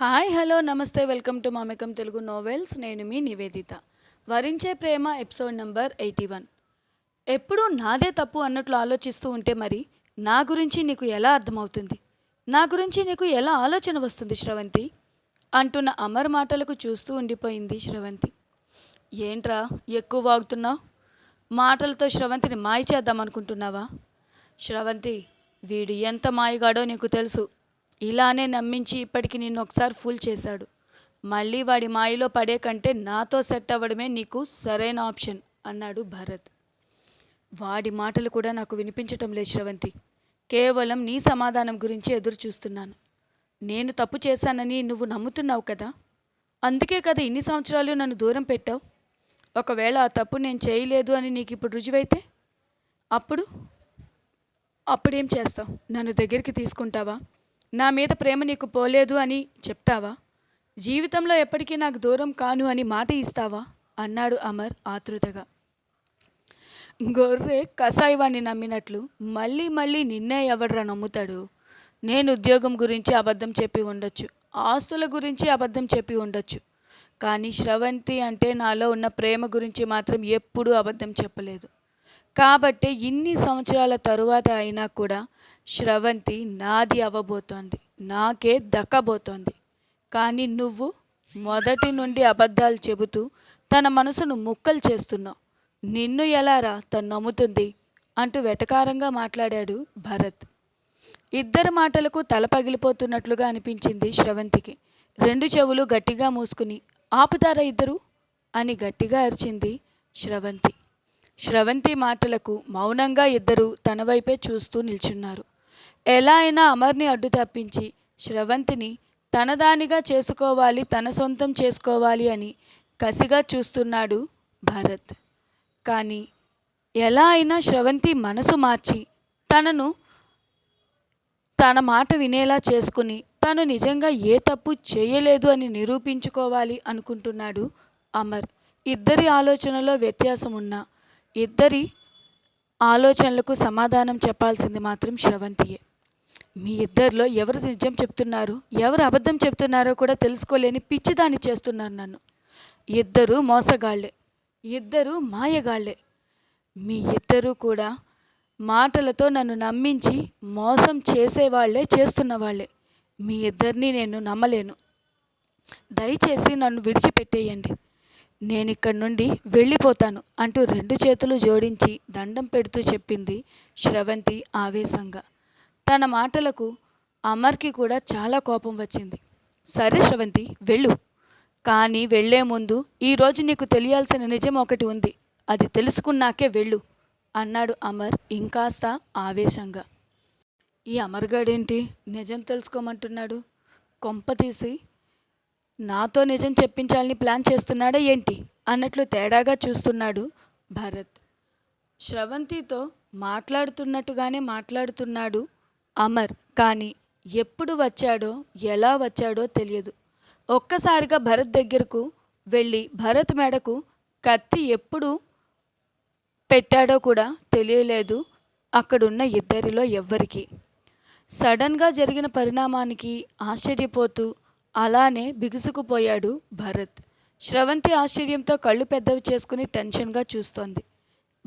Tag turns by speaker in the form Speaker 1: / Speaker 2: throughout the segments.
Speaker 1: Hi hello నమస్తే welcome to మామికం Telugu novels. నేను మీ నివేదిత. వరించే ప్రేమ ఎపిసోడ్ నెంబర్ ఎయిటీ వన్. ఎప్పుడూ నాదే తప్పు అన్నట్లు ఆలోచిస్తూ ఉంటే మరి నా గురించి నీకు ఎలా అర్థమవుతుంది? నా గురించి నీకు ఎలా ఆలోచన వస్తుంది శ్రవంతి? అంటున్న అమర్ మాటలకు చూస్తూ ఉండిపోయింది శ్రవంతి. ఏంట్రా ఎక్కువ వాగుతున్నావు? మాటలతో శ్రవంతిని మాయ చేద్దామనుకుంటున్నావా శ్రవంతి వీడు ఎంత మాయగాడో నీకు తెలుసు. ఇలానే నమ్మించి ఇప్పటికి నిన్ను ఒకసారి ఫుల్ చేశాడు. మళ్ళీ వాడి మాయలో పడే కంటే నాతో సెట్ అవ్వడమే నీకు సరైన ఆప్షన్ అన్నాడు భరత్. వాడి మాటలు కూడా నాకు వినిపించటం లేదు శ్రవంతి. కేవలం నీ సమాధానం గురించి ఎదురు చూస్తున్నాను. నేను తప్పు చేశానని నువ్వు నమ్ముతున్నావు కదా? అందుకే కదా ఇన్ని సంవత్సరాలు నన్ను దూరం పెట్టావు? ఒకవేళ ఆ తప్పు నేను చేయలేదు అని నీకు ఇప్పుడు రుజువైతే? అప్పుడు? అప్పుడేం చేస్తావు? నన్ను దగ్గరికి తీసుకుంటావా? నా మీద ప్రేమ నీకు పోలేదు అని చెప్తావా? జీవితంలో ఎప్పటికీ నాకు దూరం కాను అని మాట ఇస్తావా? అన్నాడు అమర్ ఆతృతగా. గొర్రె కసాయివాణ్ణి నమ్మినట్లు మళ్ళీ మళ్ళీ నిన్నే ఎవడ్రా నమ్ముతాడు? నేను ఉద్యోగం గురించి అబద్ధం చెప్పి ఉండొచ్చు. ఆస్తుల గురించి అబద్ధం చెప్పి ఉండొచ్చు. కానీ శ్రవంతి అంటే నాలో ఉన్న ప్రేమ గురించి మాత్రం ఎప్పుడూ అబద్ధం చెప్పలేదు. కాబట్టి ఇన్ని సంవత్సరాల తరువాత అయినా కూడా శ్రవంతి నాది అవ్వబోతోంది నాకే దక్కబోతోంది. కానీ నువ్వు మొదటి నుండి అబద్ధాలు చెబుతూ తన మనసును ముక్కలు చేస్తున్నావు. నిన్ను ఎలారా తను నమ్ముతుంది? అంటూ వెటకారంగా మాట్లాడాడు భరత్. ఇద్దరు మాటలకు తల పగిలిపోతున్నట్లుగా అనిపించింది శ్రవంతికి. రెండు చెవులు గట్టిగా మూసుకుని ఆపుతారా ఇద్దరు? అని గట్టిగా అరిచింది శ్రవంతి. శ్రవంతి మాటలకు మౌనంగా ఇద్దరు తన వైపే చూస్తూ నిల్చున్నారు. ఎలా అయినా అమర్ని అడ్డు తప్పించి శ్రవంతిని తనదానిగా చేసుకోవాలి తన సొంతం చేసుకోవాలి అని కసిగా చూస్తున్నాడు భరత్. కానీ ఎలా అయినా శ్రవంతి మనసు మార్చి తనను తన మాట వినేలా చేసుకుని తను నిజంగా ఏ తప్పు చేయలేదు అని నిరూపించుకోవాలి అనుకుంటున్నాడు అమర్. ఇద్దరి ఆలోచనలో వ్యత్యాసం ఉన్నా ఇద్దరి ఆలోచనలకు సమాధానం చెప్పాల్సింది మాత్రం శ్రవంతియే. మీ ఇద్దరిలో ఎవరు నిజం చెప్తున్నారు ఎవరు అబద్ధం చెప్తున్నారో కూడా తెలుసుకోలేని పిచ్చిదాన్ని చేస్తున్నారు నన్ను. ఇద్దరు మోసగాళ్ళే ఇద్దరు మాయగాళ్ళే మీ ఇద్దరూ కూడా మాటలతో నన్ను నమ్మించి మోసం చేసేవాళ్ళే చేస్తున్న వాళ్ళే మీ ఇద్దరిని నేను నమ్మలేను. దయచేసి నన్ను విడిచిపెట్టేయండి. నేను ఇక్కడి నుండి వెళ్ళిపోతాను అంటూ రెండు చేతులు జోడించి దండం పెడుతూ చెప్పింది శ్రవంతి ఆవేశంగా. తన మాటలకు అమర్కి కూడా చాలా కోపం వచ్చింది. సరే శ్రవంతి వెళ్ళు. కానీ వెళ్ళే ముందు ఈరోజు నీకు తెలియాల్సిన నిజం ఒకటి ఉంది. అది తెలుసుకున్నాకే వెళ్ళు అన్నాడు అమర్ ఇంకాస్త ఆవేశంగా. ఈ అమర్గాడేంటి? నిజం తెలుసుకోమంటున్నాడు? కొంప తీసి నాతో నిజం చెప్పించాలని ప్లాన్ చేస్తున్నాడా ఏంటి? అన్నట్లు తేడాగా చూస్తున్నాడు భరత్. శ్రవంతితో మాట్లాడుతున్నట్టుగానే మాట్లాడుతున్నాడు అమర్ కానీ ఎప్పుడు వచ్చాడో ఎలా వచ్చాడో తెలియదు. ఒక్కసారిగా భరత్ దగ్గరకు వెళ్ళి భరత్ మెడకు కత్తి ఎప్పుడు పెట్టాడో కూడా తెలియలేదు. అక్కడున్న ఇద్దరిలో ఎవ్వరికి. సడన్గా జరిగిన పరిణామానికి ఆశ్చర్యపోతూ అలానే బిగుసుకుపోయాడు భరత్. శ్రవంతి ఆశ్చర్యంతో కళ్ళు పెద్దవి చేసుకుని టెన్షన్గా చూస్తోంది.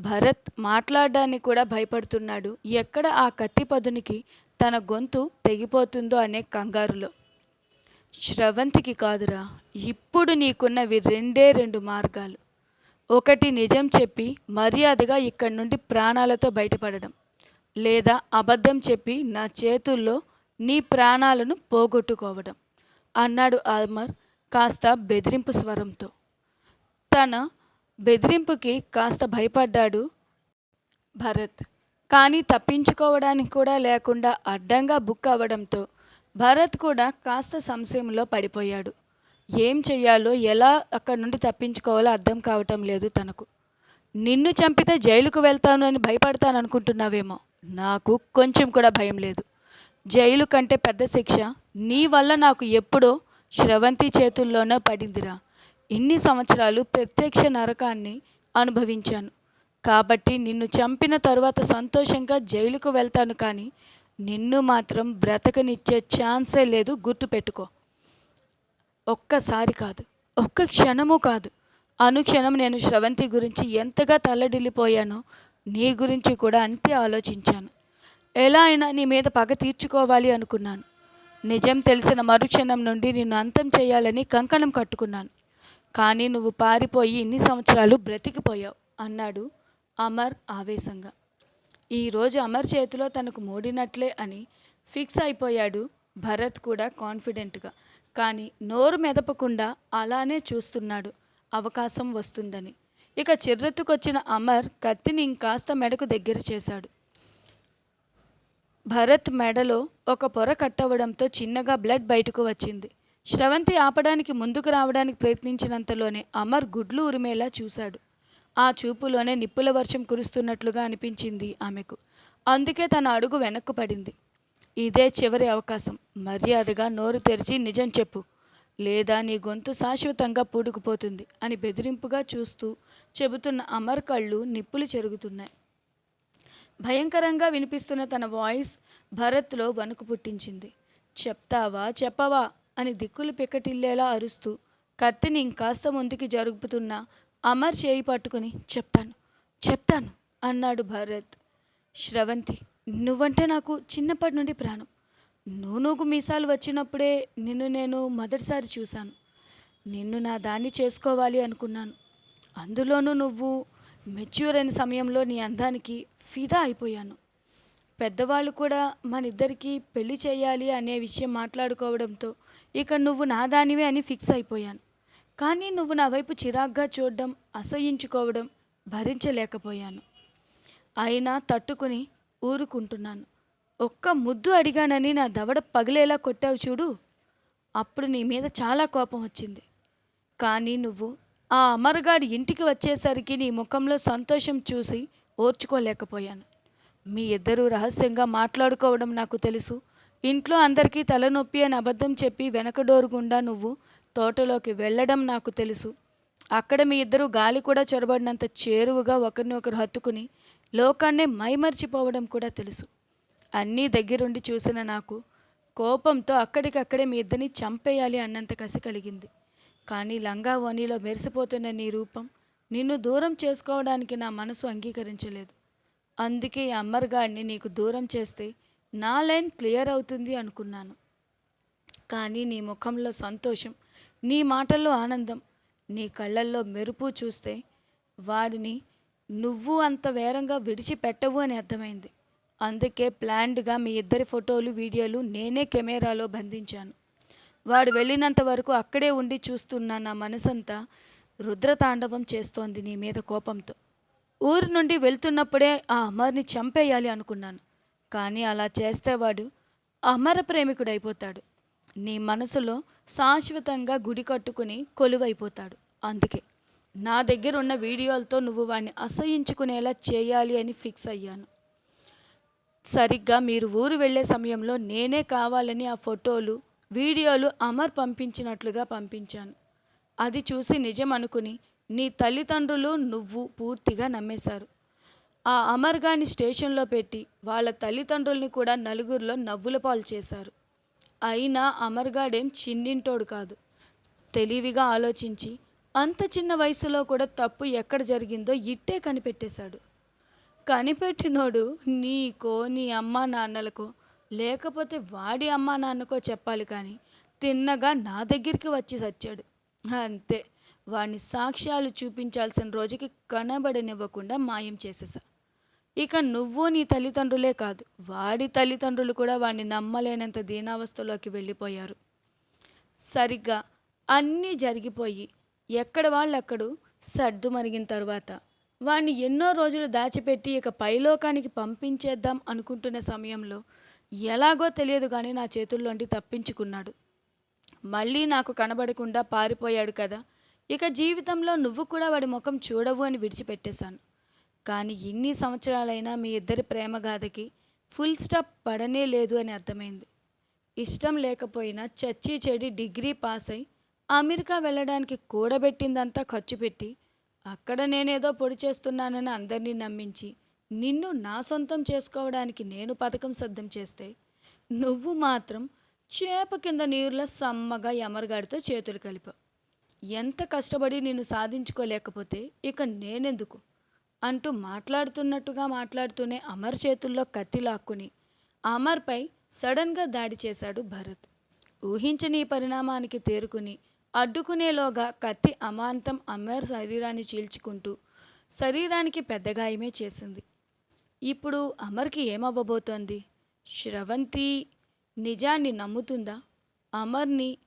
Speaker 1: భరత్ మాట్లాడడానికి కూడా భయపడుతున్నాడు. ఎక్కడ ఆ కత్తి పదునికి తన గొంతు తెగిపోతుందో అనే కంగారులో. శ్రవంతికి కాదురా ఇప్పుడు నీకున్నవి రెండే రెండు మార్గాలు. ఒకటి నిజం చెప్పి మర్యాదగా ఇక్కడి నుండి ప్రాణాలతో బయటపడడం. లేదా అబద్ధం చెప్పి నా చేతుల్లో నీ ప్రాణాలను పోగొట్టుకోవడం. అన్నాడు ఆల్మర్ కాస్త బెదిరింపు స్వరంతో. తన బెదిరింపుకి కాస్త భయపడ్డాడు భరత్. కానీ తప్పించుకోవడానికి కూడా లేకుండా అడ్డంగా బుక్ అవ్వడంతో భరత్ కూడా కాస్త సంశయంలో పడిపోయాడు. ఏం చెయ్యాలో ఎలా అక్కడి నుండి తప్పించుకోవాలో అర్థం కావటం లేదు తనకు. నిన్ను చంపితే జైలుకు వెళ్తాను అని భయపడతాను అనుకుంటున్నావేమో నాకు కొంచెం కూడా భయం లేదు. జైలు కంటే పెద్ద శిక్ష నీ వల్ల నాకు ఎప్పుడో శ్రవంతి చేతుల్లోనో పడిందిరా. ఇన్ని సంవత్సరాలు ప్రత్యక్ష నరకాన్ని అనుభవించాను. కాబట్టి నిన్ను చంపిన తరువాత సంతోషంగా జైలుకు వెళ్తాను కానీ నిన్ను మాత్రం బ్రతకనిచ్చే ఛాన్సే లేదు గుర్తుపెట్టుకో. ఒక్కసారి కాదు ఒక్క క్షణము కాదు. అనుక్షణం నేను స్రవంతి గురించి ఎంతగా తల్లడిల్లిపోయానో నీ గురించి కూడా అంతే ఆలోచించాను. ఎలా అయినా నీ మీద పగ తీర్చుకోవాలి అనుకున్నాను. నిజం తెలిసిన మరుక్షణం నుండి నిన్ను అంతం చేయాలని కంకణం కట్టుకున్నాను. కానీ నువ్వు పారిపోయి ఇన్ని సంవత్సరాలు బ్రతికిపోయావు అన్నాడు అమర్ ఆవేశంగా. ఈరోజు అమర్ చేతిలో తనకు మూడినట్లే అని ఫిక్స్ అయిపోయాడు భరత్ కూడా కాన్ఫిడెంట్గా. కానీ నోరు మెదపకుండా అలానే చూస్తున్నాడు అవకాశం వస్తుందని. ఇక చిర్రెత్తుకొచ్చిన అమర్ కత్తిని ఇంకాస్త మెడకు దగ్గర చేశాడు. భరత్ మెడలో ఒక పొర కట్టవడంతో చిన్నగా బ్లడ్ బయటకు వచ్చింది. స్రవంతి ఆపడానికి ముందుకు రావడానికి ప్రయత్నించినంతలోనే అమర్ గుడ్లు ఉరిమేలా చూశాడు. ఆ చూపులోనే నిప్పుల వర్షం కురుస్తున్నట్లుగా అనిపించింది ఆమెకు. అందుకే తన అడుగు వెనక్కు పడింది. ఇదే చివరి అవకాశం. మర్యాదగా నోరు తెరిచి నిజం చెప్పు. లేదా నీ గొంతు శాశ్వతంగా పూడుకుపోతుంది అని బెదిరింపుగా చూస్తూ చెబుతున్న అమర్ కళ్ళు నిప్పులు చెరుగుతున్నాయి. భయంకరంగా వినిపిస్తున్న తన వాయిస్ భరత్లో వణుకు పుట్టించింది. చెప్తావా చెప్పవా? అని దిక్కులు పిక్కటిల్లేలా అరుస్తూ కత్తిని ఇంకాస్త ముందుకి జరుపుతున్న అమర్ చేయి పట్టుకుని చెప్తాను చెప్తాను అన్నాడు భరత్. శ్రవంతి నువ్వంటే నాకు చిన్నప్పటి నుండి ప్రాణం. నూనూకు మీసాలు వచ్చినప్పుడే నిన్ను నేను మొదటిసారి చూశాను. నిన్ను నా దాన్ని చేసుకోవాలి అనుకున్నాను. అందులోనూ నువ్వు మెచ్యూర్ అయిన సమయంలో నీ అందానికి ఫిదా అయిపోయాను. పెద్దవాళ్ళు కూడా మనిద్దరికీ పెళ్ళి చేయాలి అనే విషయం మాట్లాడుకోవడంతో ఇక నువ్వు నా దానివే అని ఫిక్స్ అయిపోయాను. కానీ నువ్వు నా వైపు చిరాగ్గా చూడడం అసహించుకోవడం భరించలేకపోయాను. అయినా తట్టుకుని ఊరుకుంటున్నాను. ఒక్క ముద్దు అడిగానని నా దవడ పగిలేలా కొట్టావు చూడు అప్పుడు నీ మీద చాలా కోపం వచ్చింది. కానీ నువ్వు ఆ అమరగాడి ఇంటికి వచ్చేసరికి నీ ముఖంలో సంతోషం చూసి ఓర్చుకోలేకపోయాను. మీ ఇద్దరూ రహస్యంగా మాట్లాడుకోవడం నాకు తెలుసు. ఇంట్లో అందరికీ తలనొప్పి అని అబద్ధం చెప్పి వెనక డోరు గుండా నువ్వు తోటలోకి వెళ్ళడం నాకు తెలుసు. అక్కడ మీ ఇద్దరు గాలి కూడా చొరబడినంత చేరువుగా ఒకరిని ఒకరు హత్తుకుని లోకాన్నే మైమర్చిపోవడం కూడా తెలుసు. అన్నీ దగ్గరుండి చూసిన నాకు కోపంతో అక్కడికక్కడే మీ ఇద్దరిని చంపేయాలి అన్నంత కసి కలిగింది. కానీ లంగా మెరిసిపోతున్న నీ రూపం నిన్ను దూరం చేసుకోవడానికి నా మనసు అంగీకరించలేదు. అందుకే ఈ అమ్మర్గాడిని నీకు దూరం చేస్తే నా లైన్ క్లియర్ అవుతుంది అనుకున్నాను. కానీ నీ ముఖంలో సంతోషం నీ మాటల్లో ఆనందం నీ కళ్ళల్లో మెరుపు చూస్తే వాడిని నువ్వు అంత వేరంగా విడిచిపెట్టవు అని అర్థమైంది. అందుకే ప్లాన్డ్గా మీ ఇద్దరి ఫోటోలు వీడియోలు నేనే కెమెరాలో బంధించాను. వాడు వెళ్ళినంత వరకు అక్కడే ఉండి చూస్తున్న నా మనసంతా రుద్రతాండవం చేస్తోంది నీ మీద కోపంతో. ఊరు నుండి వెళ్తున్నప్పుడే ఆ అమర్ని చంపేయాలి అనుకున్నాను. కానీ అలా చేస్తే వాడు అమర ప్రేమికుడైపోతాడు. నీ మనసులో శాశ్వతంగా గుడి కట్టుకుని కొలువైపోతాడు. అందుకే నా దగ్గర ఉన్న వీడియోలతో నువ్వు వాడిని అసహించుకునేలా చేయాలి అని ఫిక్స్ అయ్యాను. సరిగ్గా మీరు ఊరు వెళ్ళే సమయంలో నేనే కావాలని ఆ ఫోటోలు వీడియోలు అమర్ పంపించినట్లుగా పంపించాను. అది చూసి నిజం అనుకుని నీ తల్లిదండ్రులు నువ్వు పూర్తిగా నమ్మేశారు. ఆ అమర్గాని స్టేషన్లో పెట్టి వాళ్ళ తల్లిదండ్రుల్ని కూడా నలుగురిలో నవ్వుల పాలు చేశారు. అయినా అమర్గాడేం చిన్నింటోడు కాదు. తెలివిగా ఆలోచించి అంత చిన్న వయసులో కూడా తప్పు ఎక్కడ జరిగిందో ఇట్టే కనిపెట్టేశాడు. కనిపెట్టినోడు నీకో నీ అమ్మా నాన్నలకో లేకపోతే వాడి అమ్మా నాన్నకో చెప్పాలి కానీ తిన్నగా నా దగ్గరికి వచ్చి సచ్చాడు. అంతే. వాడిని సాక్ష్యాలు చూపించాల్సిన రోజుకి కనబడనివ్వకుండా మాయం చేసేసా. ఇక నువ్వు నీ తల్లిదండ్రులే కాదు వాడి తల్లిదండ్రులు కూడా వాడిని నమ్మలేనంత దీనావస్థలోకి వెళ్ళిపోయారు. సరిగ్గా అన్నీ జరిగిపోయి ఎక్కడ వాళ్ళక్కడు సర్దు మరిగిన తర్వాత వాణ్ణి ఎన్నో రోజులు దాచిపెట్టి ఇక పైలోకానికి పంపించేద్దాం అనుకుంటున్న సమయంలో ఎలాగో తెలియదు కానీ నా చేతుల్లోండి తప్పించుకున్నాడు. మళ్ళీ నాకు కనబడకుండా పారిపోయాడు కదా ఇక జీవితంలో నువ్వు కూడా వాడి ముఖం చూడవు అని విడిచిపెట్టేశాను. కానీ ఇన్ని సంవత్సరాలైనా మీ ఇద్దరి ప్రేమగాథకి ఫుల్ స్టాప్ పడనే లేదు అని అర్థమైంది. ఇష్టం లేకపోయినా చచ్చి చెడి డిగ్రీ పాస్ అయి అమెరికా వెళ్ళడానికి కూడబెట్టిందంతా ఖర్చు పెట్టి అక్కడ నేనేదో పొడి చేస్తున్నానని అందరినీ నమ్మించి నిన్ను నా సొంతం చేసుకోవడానికి నేను పథకం సిద్ధం చేస్తే నువ్వు మాత్రం చేప కింద నీరులో సమ్మగా ఎమరగాడితో చేతులు కలిపావు. ఎంత కష్టపడి నేను సాధించుకోలేకపోతే ఇక నేనెందుకు? అంటూ మాట్లాడుతున్నట్టుగా మాట్లాడుతూనే అమర్ చేతుల్లో కత్తి లాక్కుని అమర్పై సడన్గా దాడి చేశాడు భరత్. ఊహించని పరిణామానికి తేరుకుని అడ్డుకునేలోగా కత్తి అమాంతం అమర్ శరీరాన్ని చీల్చుకుంటూ శరీరానికి పెద్ద గాయమే చేసింది. ఇప్పుడు అమర్కి ఏమవ్వబోతోంది? శ్రవంతి నిజాన్ని నమ్ముతుందా? అమర్ని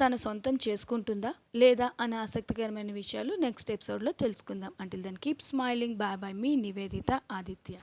Speaker 1: తన సొంతం చేసుకుంటుందా లేదా అనే ఆసక్తికరమైన విషయాలు నెక్స్ట్ ఎపిసోడ్లో తెలుసుకుందాం. Until then keep smiling bye bye మీ నివేదిత ఆదిత్య.